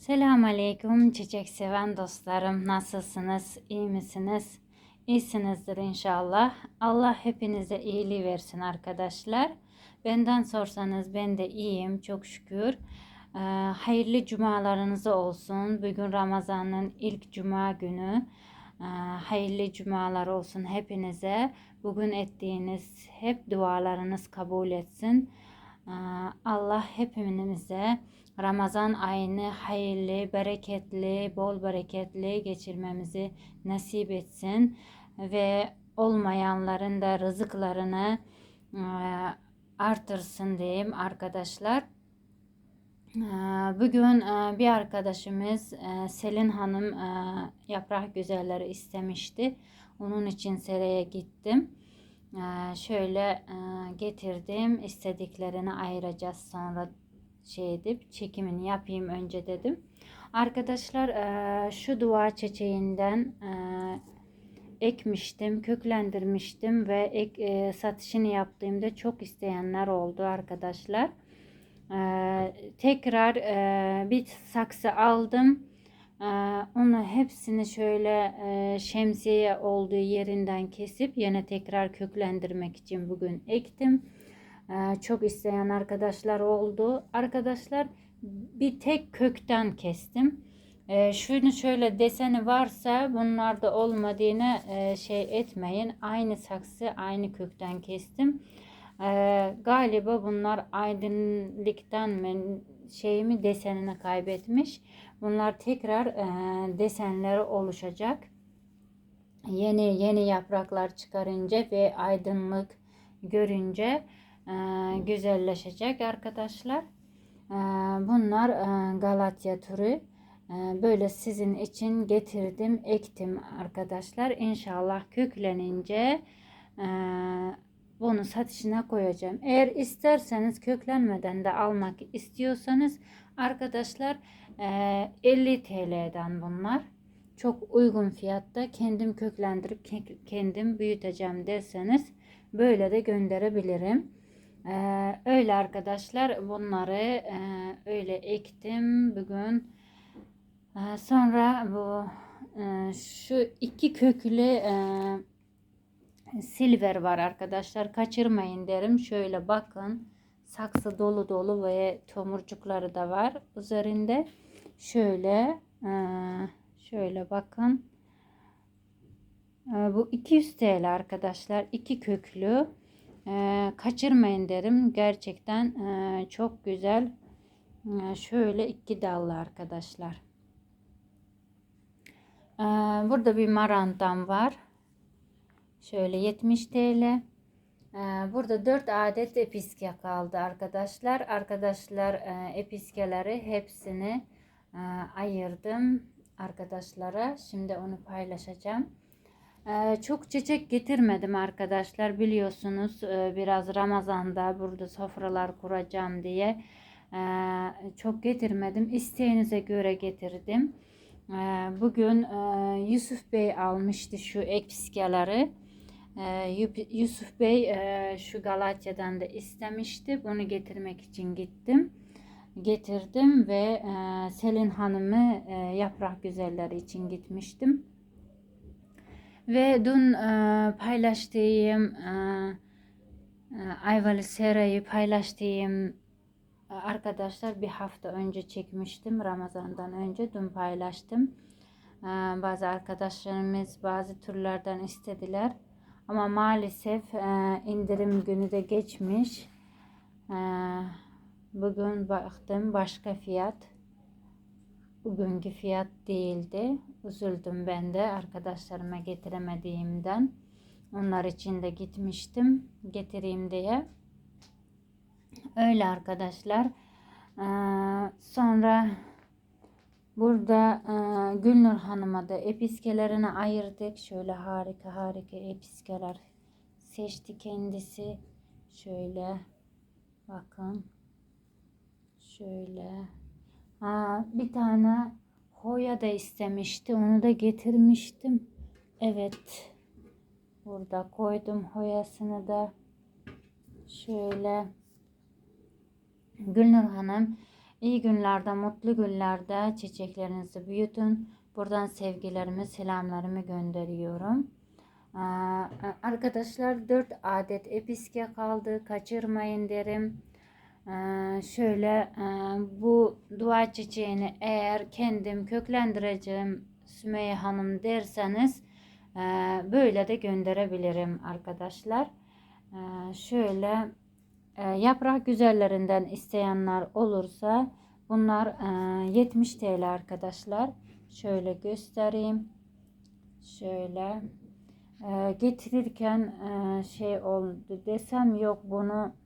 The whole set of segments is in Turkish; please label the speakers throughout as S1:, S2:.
S1: Selamun Aleyküm çiçek seven dostlarım. Nasılsınız? İyi misiniz? İyisinizdir inşallah. Allah hepinize iyiliği versin arkadaşlar. Benden sorsanız ben de iyiyim çok şükür. Ee, hayırlı cumalarınız olsun. Bugün Ramazan'ın ilk cuma günü. Ee, hayırlı cumalar olsun hepinize. Bugün ettiğiniz hep dualarınız kabul etsin. Ee, Allah hepimize Ramazan ayını hayırlı, bereketli, bol bereketli geçirmemizi nasip etsin ve olmayanların da rızıklarını e, artırsın diyeyim arkadaşlar. E, Bugün e, bir arkadaşımız e, Selin Hanım yaprak güzelleri istemişti. Onun için seraya gittim. E, Şöyle e, getirdim. İstediklerini ayıracağız sonra şey edip çekimini yapayım önce dedim. Arkadaşlar e, şu dua çiçeğinden e, ekmiştim, köklendirmiştim ve ek, satışını yaptığımda çok isteyenler oldu arkadaşlar. Tekrar bir saksı aldım. E, onu hepsini şöyle e, şemsiye olduğu yerinden kesip yine tekrar köklendirmek için bugün ektim. Ee, çok isteyen arkadaşlar oldu. Arkadaşlar bir tek kökten kestim. Ee, şunu şöyle deseni varsa bunlarda olmadığını e, şey etmeyin. Aynı saksı aynı kökten kestim. Ee, galiba bunlar aydınlıktan mı şeyimi desenini kaybetmiş. Bunlar tekrar e, desenleri oluşacak. Yeni yeni yapraklar çıkarınca ve aydınlık görünce e, güzelleşecek arkadaşlar. E, bunlar e, Galatya türü. E, böyle sizin için getirdim, ektim arkadaşlar. İnşallah köklenince e, bunu satışına koyacağım. Eğer isterseniz köklenmeden de almak istiyorsanız arkadaşlar 50 TL'den bunlar. Çok uygun fiyatta kendim köklendirip kendim büyüteceğim derseniz böyle de gönderebilirim. Ee, öyle arkadaşlar bunları e, öyle ektim bugün. Ee, sonra bu e, şu iki köklü e, silver var arkadaşlar. Kaçırmayın derim. Şöyle bakın. Saksı dolu dolu ve tomurcukları da var üzerinde. Şöyle e, şöyle bakın. E, bu 200 TL arkadaşlar. iki köklü. E, kaçırmayın derim. Gerçekten çok güzel. Şöyle iki dallı arkadaşlar. Burada bir marantam var. Şöyle 70 TL. Burada 4 adet episke kaldı arkadaşlar. Arkadaşlar episkeleri hepsini ayırdım arkadaşlara. Şimdi onu paylaşacağım. Ee, çok çiçek getirmedim arkadaşlar biliyorsunuz. E, biraz Ramazan'da burada sofralar kuracağım diye. E, çok getirmedim. İsteğinize göre getirdim. E, bugün Yusuf Bey almıştı şu ekskeleri Yusuf Bey şu Galatya'dan da istemişti. Bunu getirmek için gittim getirdim ve Selin Hanım'ı yaprak güzelleri için gitmiştim ve dün e, paylaştığım e, e, Ayvalı Sera'yı paylaştığım e, arkadaşlar bir hafta önce çekmiştim. Ramazan'dan önce dün paylaştım. E, bazı arkadaşlarımız bazı türlerden istediler. Ama maalesef e, indirim günü de geçmiş. E, bugün baktım başka fiyat bugünkü fiyat değildi. Üzüldüm ben de arkadaşlarıma getiremediğimden. Onlar için de gitmiştim getireyim diye. Öyle arkadaşlar. Ee, sonra burada e, Gülnur Hanım'a da episkelerini ayırdık. Şöyle harika harika episkeler seçti kendisi. Şöyle bakın. Şöyle Aa, bir tane hoya da istemişti. Onu da getirmiştim. Evet. Burada koydum hoyasını da. Şöyle. Gülnur Hanım İyi günlerde, mutlu günlerde çiçeklerinizi büyütün. Buradan sevgilerimi, selamlarımı gönderiyorum. Ee, Arkadaşlar 4 adet episke kaldı. Kaçırmayın derim. Ee, Şöyle e, bu dua çiçeğini eğer kendim köklendireceğim Sümeyye Hanım derseniz e, böyle de gönderebilirim arkadaşlar. Ee, Şöyle e, yaprak güzellerinden isteyenler olursa bunlar e, 70 TL arkadaşlar. Şöyle göstereyim. Şöyle e, getirirken e, şey oldu desem yok bunu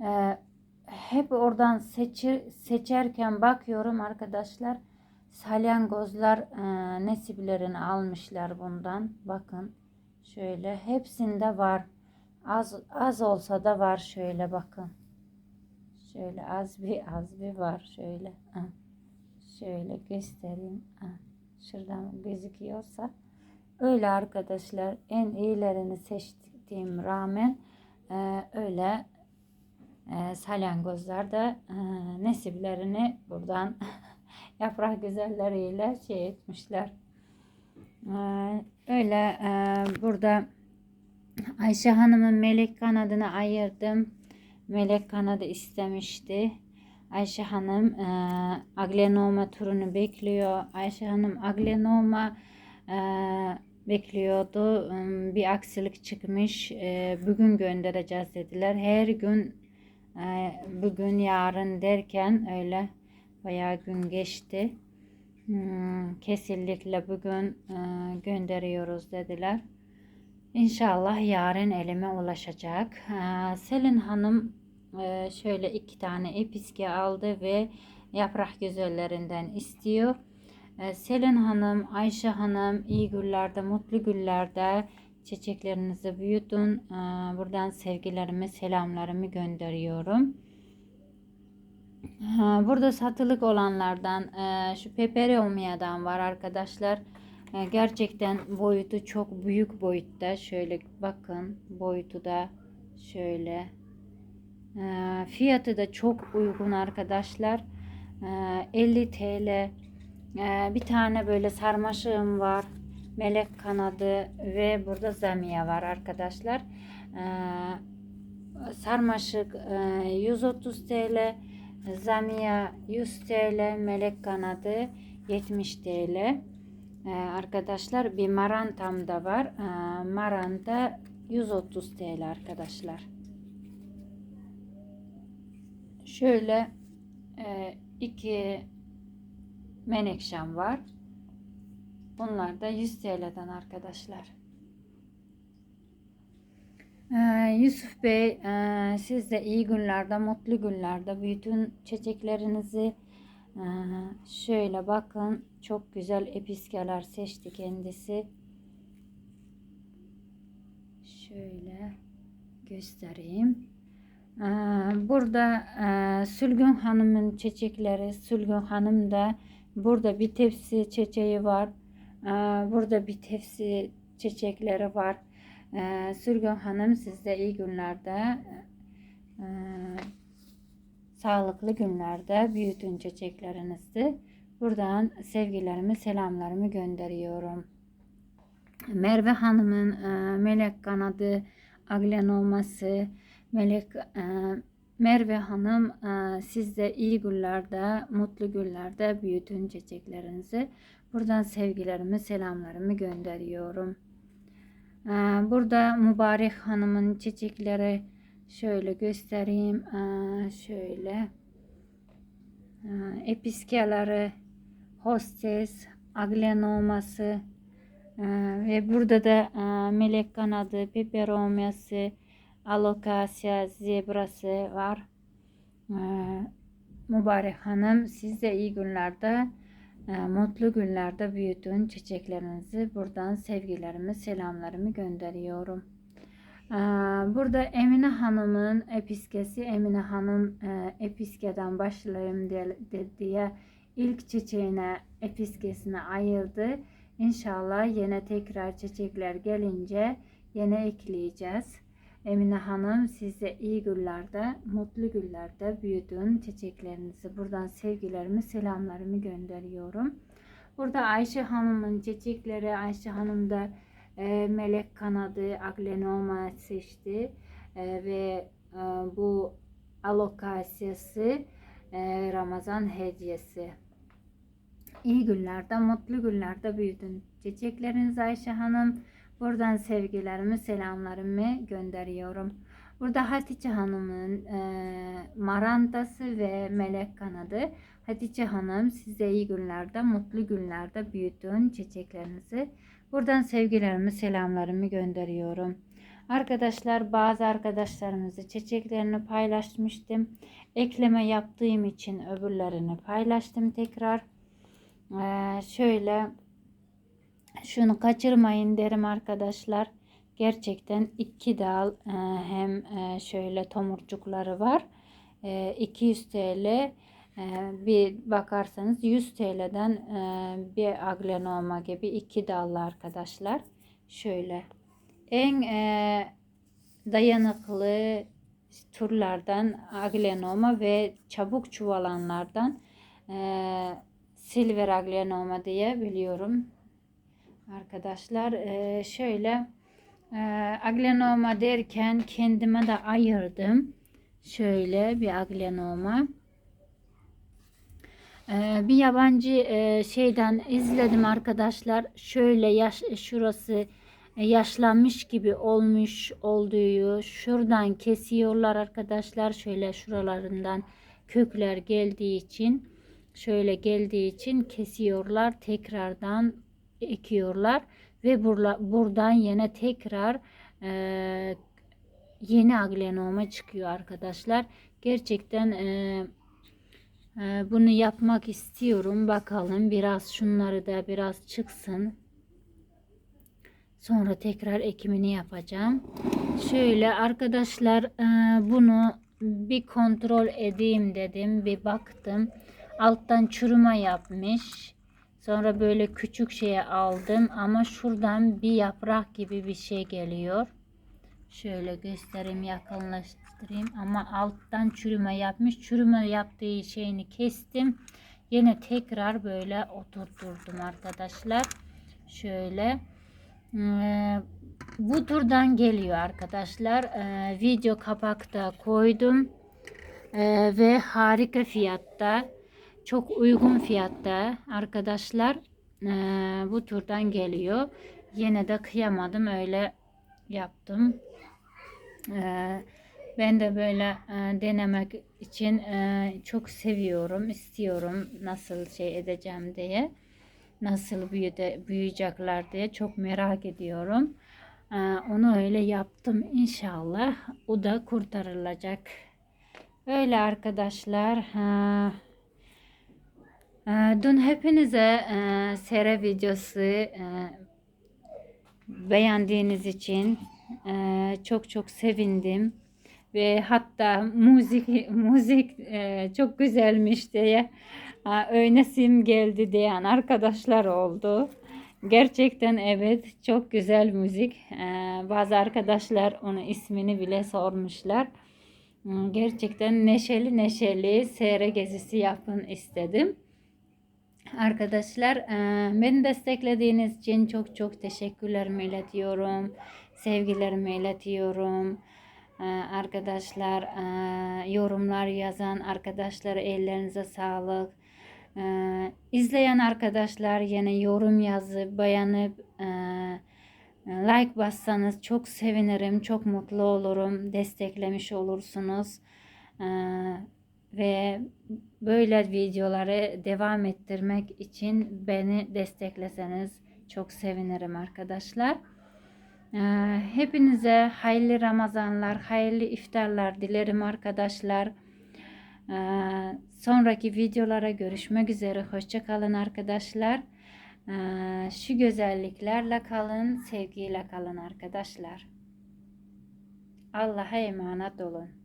S1: e, hep oradan seçir, seçerken bakıyorum arkadaşlar salyangozlar e, nesiplerini almışlar bundan. Bakın şöyle hepsinde var. Az az olsa da var şöyle bakın. Şöyle az bir az bir var şöyle. Şöyle göstereyim. Şuradan gözüküyorsa. Öyle arkadaşlar en iyilerini seçtiğim rağmen e, öyle e, salyangozlar da e, nesiplerini buradan yaprak güzelleriyle şey etmişler. E, öyle burada Ayşe Hanım'ın melek kanadını ayırdım. Melek kanadı istemişti. Ayşe Hanım e, aglenoma turunu bekliyor. Ayşe Hanım aglenoma e, bekliyordu. E, Bir aksilik çıkmış. E, bugün göndereceğiz dediler. Her gün bugün yarın derken öyle bayağı gün geçti. Hmm, Kesinlikle bugün e, gönderiyoruz dediler. İnşallah yarın elime ulaşacak. E, Selin Hanım e, şöyle iki tane episke aldı ve yaprak güzellerinden istiyor. E, Selin Hanım, Ayşe Hanım iyi günlerde, mutlu günlerde çiçeklerinizi büyütün. E, Buradan sevgilerimi, selamlarımı gönderiyorum. Ha, Burada satılık olanlardan e, şu Peperomya'dan var arkadaşlar. E, Gerçekten boyutu çok büyük boyutta. Şöyle bakın boyutu da şöyle. Fiyatı da çok uygun arkadaşlar. E, 50 TL. Bir tane böyle sarmaşığım var. Melek kanadı ve burada zamiye var arkadaşlar. E, Sarmaşık e, 130 TL. Zamiya 100 TL, melek kanadı 70 TL. Ee, arkadaşlar bir marantam da var. Ee, maranta 130 TL arkadaşlar. Şöyle e, iki menekşem var. Bunlar da 100 TL'den arkadaşlar. Ee, Yusuf Bey, e, siz de iyi günlerde, mutlu günlerde bütün çiçeklerinizi e, şöyle bakın. Çok güzel episkeler seçti kendisi. Şöyle göstereyim. Ee, Burada e, Sülgün Hanım'ın çiçekleri, Sülgün Hanım da burada bir tepsi çiçeği var. Ee, Burada bir tepsi çiçekleri var. Ee, Sürgün Hanım sizde iyi günlerde, e, sağlıklı günlerde büyütün çiçeklerinizi. Buradan sevgilerimi, selamlarımı gönderiyorum. Merve Hanım'ın e, melek kanadı aglenoması, melek e, Merve Hanım e, sizde iyi günlerde, mutlu günlerde büyütün çiçeklerinizi. Buradan sevgilerimi, selamlarımı gönderiyorum. Ee, Burada Mübarek Hanım'ın çiçekleri şöyle göstereyim. Ee, Şöyle Ee, episkeleri, hostes, aglenoması ve burada da e, melek kanadı, peperomyası, alokasya, zebrası var. Mübarek Hanım siz de iyi günlerde mutlu günlerde büyütün çiçeklerinizi. Buradan sevgilerimi, selamlarımı gönderiyorum. E, Burada Emine Hanım'ın episkesi, Emine Hanım e, episkeden başlayayım diye ilk çiçeğine, episkesine ayırdı. İnşallah yine tekrar çiçekler gelince yine ekleyeceğiz. Emine Hanım size iyi günlerde, mutlu günlerde büyüdün çiçeklerinizi. Buradan sevgilerimi, selamlarımı gönderiyorum. Burada Ayşe Hanım'ın çiçekleri, Ayşe Hanım da e, melek kanadı, aglenoma seçti E, ve e, bu alokasyası e, Ramazan hediyesi. İyi günlerde, mutlu günlerde büyüdün. Çiçekleriniz Ayşe Hanım. Buradan sevgilerimi, selamlarımı gönderiyorum. Burada Hatice Hanım'ın e, marantası ve melek kanadı. Hatice Hanım size iyi günlerde, mutlu günlerde büyütün çiçeklerinizi. Buradan sevgilerimi, selamlarımı gönderiyorum. Arkadaşlar bazı arkadaşlarımızı çiçeklerini paylaşmıştım. Ekleme yaptığım için öbürlerini paylaştım tekrar. Ee, şöyle şunu kaçırmayın derim arkadaşlar. Gerçekten iki dal e, hem e, şöyle tomurcukları var. E, 200 TL e, bir bakarsanız 100 TL'den bir aglenoma gibi iki dallı arkadaşlar. Şöyle en dayanıklı turlardan aglenoma ve çabuk çuvalanlardan silver aglenoma diye biliyorum. Arkadaşlar e, şöyle e, aglenoma derken kendime de ayırdım. Şöyle bir aglenoma. E, bir yabancı e, şeyden izledim arkadaşlar. Şöyle yaş şurası yaşlanmış gibi olmuş olduğu şuradan kesiyorlar arkadaşlar. Şöyle şuralarından kökler geldiği için şöyle geldiği için kesiyorlar. Tekrardan ekiyorlar ve burla, buradan yine tekrar e, yeni aglenoma çıkıyor arkadaşlar. Gerçekten e, e, bunu yapmak istiyorum. Bakalım biraz şunları da biraz çıksın. Sonra tekrar ekimini yapacağım. Şöyle arkadaşlar e, bunu bir kontrol edeyim dedim. Bir baktım. Alttan çürüme yapmış. Sonra böyle küçük şeye aldım ama şuradan bir yaprak gibi bir şey geliyor. Şöyle göstereyim yakınlaştırayım ama alttan çürüme yapmış. Çürüme yaptığı şeyini kestim. Yine tekrar böyle oturturdum arkadaşlar. Şöyle. Ee, bu turdan geliyor arkadaşlar. Ee, video kapakta koydum. Ee, ve harika fiyatta. Çok uygun fiyatta arkadaşlar. Ee, bu turdan geliyor. Yine de kıyamadım öyle yaptım. Ee, ben de böyle e, denemek için e, çok seviyorum, istiyorum nasıl şey edeceğim diye nasıl büyüde, büyüyecekler diye çok merak ediyorum. Ee, onu öyle yaptım inşallah. O da kurtarılacak. Öyle arkadaşlar. Ha, e, dün hepinize e, sere videosu e, beğendiğiniz için e, çok çok sevindim ve hatta müzik müzik e, çok güzelmiş diye öynesim geldi diyen arkadaşlar oldu. Gerçekten evet çok güzel müzik. Ee, bazı arkadaşlar onun ismini bile sormuşlar. Gerçekten neşeli neşeli seyre gezisi yapın istedim. Arkadaşlar e, beni desteklediğiniz için çok çok teşekkürlerimi iletiyorum. Sevgilerimi iletiyorum. Ee, arkadaşlar e, yorumlar yazan arkadaşlar ellerinize sağlık. İzleyen arkadaşlar yine yorum yazıp beğenip e, like bassanız çok sevinirim, çok mutlu olurum. Desteklemiş olursunuz. Ve böyle videoları devam ettirmek için beni destekleseniz çok sevinirim arkadaşlar. Ee, hepinize hayırlı Ramazanlar, hayırlı iftarlar dilerim arkadaşlar. Ee, sonraki videolara görüşmek üzere. Hoşçakalın arkadaşlar. Ee, şu güzelliklerle kalın, sevgiyle kalın arkadaşlar. Allah'a emanet olun.